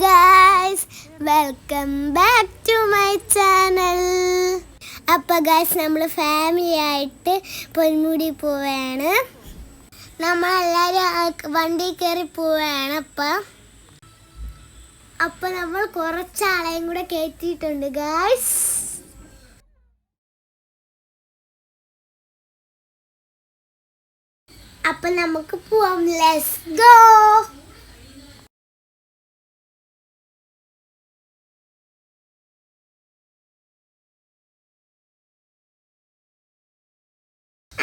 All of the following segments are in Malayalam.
Guys welcome back to my channel അപ്പോൾ ഗായ്സ് നമ്മൾ ഫാമിലി ആയിട്ട് പൊന്മുടി പോവാണ്. നമ്മളെല്ലാവരും വണ്ടി കയറി പോവാണ് അപ്പം. അപ്പം നമ്മൾ കുറച്ചാളെയും കൂടെ കയറ്റിയിട്ടുണ്ട് ഗായ്സ് അപ്പം നമുക്ക് പോവാം ലെറ്റ്സ് ഗോ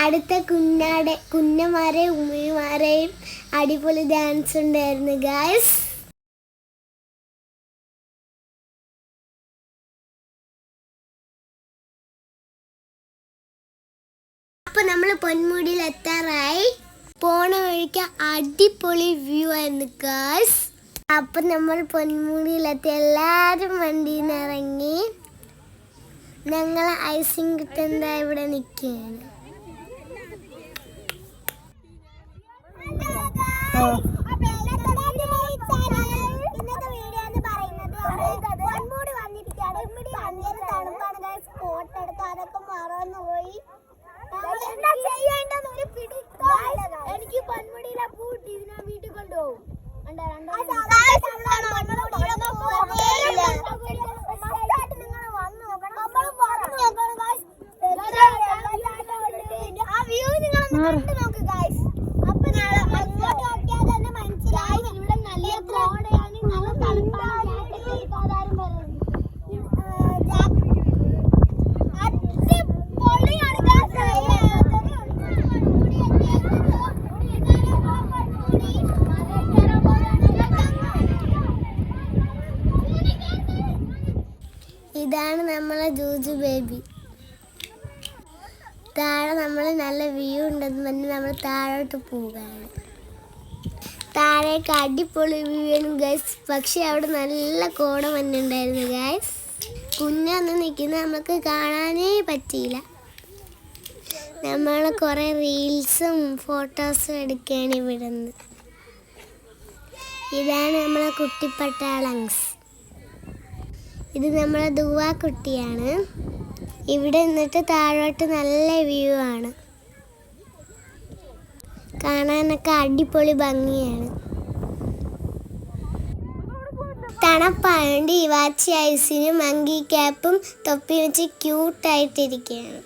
അടുത്ത കുഞ്ഞാടെ കുഞ്ഞമാരെയും ഉമ്മമാരെയും അടിപൊളി ഡാൻസ് ഉണ്ടായിരുന്നു ഗായ്സ് അപ്പൊ നമ്മൾ പൊന്മുടിയിൽ എത്താറായി പോണ വഴിക്ക് അടിപൊളി വ്യൂ ആയിരുന്നു ഗേൾസ് അപ്പൊ നമ്മൾ പൊന്മുടിയിലെത്തി. എല്ലാരും വണ്ടിയിൽ നിന്ന് ഇറങ്ങി. ഞങ്ങൾ ഐസിങ് കിട്ടുന്ന ഇവിടെ നിൽക്കുകയാണ്. എനിക്ക് പൊന്മുടിയിലെ പൂട്ടി ഞാൻ വീട്ടിൽ കൊണ്ടുപോകും. ആ വ്യൂ നിങ്ങൾ ഇതാണ് നമ്മളെ ജൂജു ബേബി. താഴെ നമ്മൾ നല്ല വ്യൂ ഉണ്ടെന്ന് പറഞ്ഞ് നമ്മൾ താഴോട്ട് പോവുകയാണ്. താഴേക്ക് അടിപൊളി വ്യൂ ആണ് ഗൈസ് പക്ഷെ അവിടെ നല്ല കോട മഞ്ഞുണ്ടായിരുന്നു ഗൈസ് കുഞ്ഞൊന്ന് നിൽക്കുന്ന നമുക്ക് കാണാനേ പറ്റിയില്ല. നമ്മൾ കുറേ റീൽസും ഫോട്ടോസും എടുക്കുകയാണ് ഇവിടെ നിന്ന് ഇതാണ് നമ്മളെ കുട്ടിപ്പട്ടാളങ്സ് ഇത് നമ്മളെ ദുവാ കുട്ടിയാണ്. ഇവിടെ നിന്നിട്ട് താഴോട്ട് നല്ല വ്യൂ ആണ്. കാണാനൊക്കെ അടിപൊളി ഭംഗിയാണ്. ഈ വാച്ചി ഐസിനും മങ്കി ക്യാപ്പും തൊപ്പി വെച്ച് ക്യൂട്ടായിട്ടിരിക്കുകയാണ്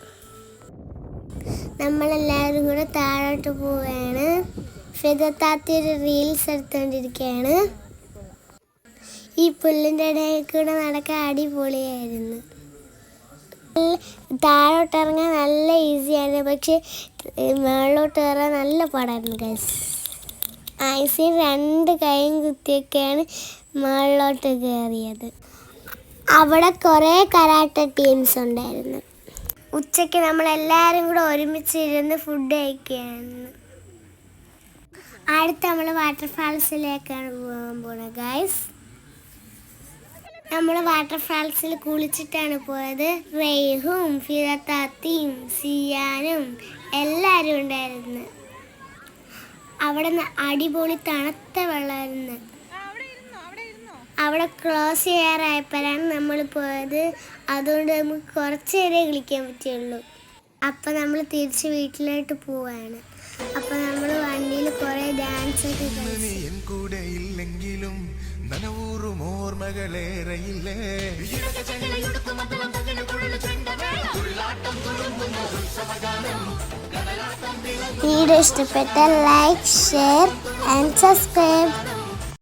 നമ്മളെല്ലാവരും കൂടെ താഴോട്ട് പോവുകയാണ്. ഫിദത്താത്തി ഒരു റീൽസ് എടുത്തുകൊണ്ടിരിക്കുകയാണ് ഈ പുല്ലിന്റെ ഇടയിൽ കൂടെ നടക്കാൻ അടിപൊളിയായിരുന്നു. താഴോട്ട് ഇറങ്ങാൻ നല്ല ഈസിയായിരുന്നു പക്ഷെ മുകളിലോട്ട് കയറാൻ നല്ല പാടായിരുന്നു ഗൈസ് ഐസി രണ്ട് കൈയും കുത്തിയൊക്കെയാണ് മുകളിലോട്ട് കയറിയത്. അവിടെ കുറേ കരാട്ട ടീംസ് ഉണ്ടായിരുന്നു. ഉച്ചയ്ക്ക് നമ്മളെല്ലാവരും കൂടെ ഒരുമിച്ചിരുന്ന് ഫുഡ് കഴിക്കുകയായിരുന്നു അടുത്ത് നമ്മൾ വാട്ടർഫാൾസിലേക്കാണ് പോകാൻ പോണത് ഗൈസ് നമ്മൾ വാട്ടർഫാൾസിൽ കുളിച്ചിട്ടാണ് പോയത്. റെയ്ഹും ഫിറത്താത്തിയും സിയാനും എല്ലാവരും ഉണ്ടായിരുന്നു. അവിടെ നിന്ന് അടിപൊളി തണുത്ത വെള്ളമായിരുന്നു. അവിടെ ക്ലോസ് ചെയ്യാറായപ്പോഴാണ് നമ്മൾ പോയത്. അതുകൊണ്ട് നമുക്ക് കുറച്ച് നേരം കളിക്കാൻ പറ്റുള്ളൂ. അപ്പം നമ്മൾ തിരിച്ച് വീട്ടിലോട്ട് പോവാണ്. അപ്പം നമ്മൾ വണ്ടിയിൽ കുറേ ഡാൻസ് ഒക്കെ കളിച്ചു. ഓർമ്മകളേറെയില്ലേ വീഡിയോ ഇഷ്ടപ്പെട്ട ലൈക്ക് ഷെയർ ആൻഡ് സബ്സ്ക്രൈബ്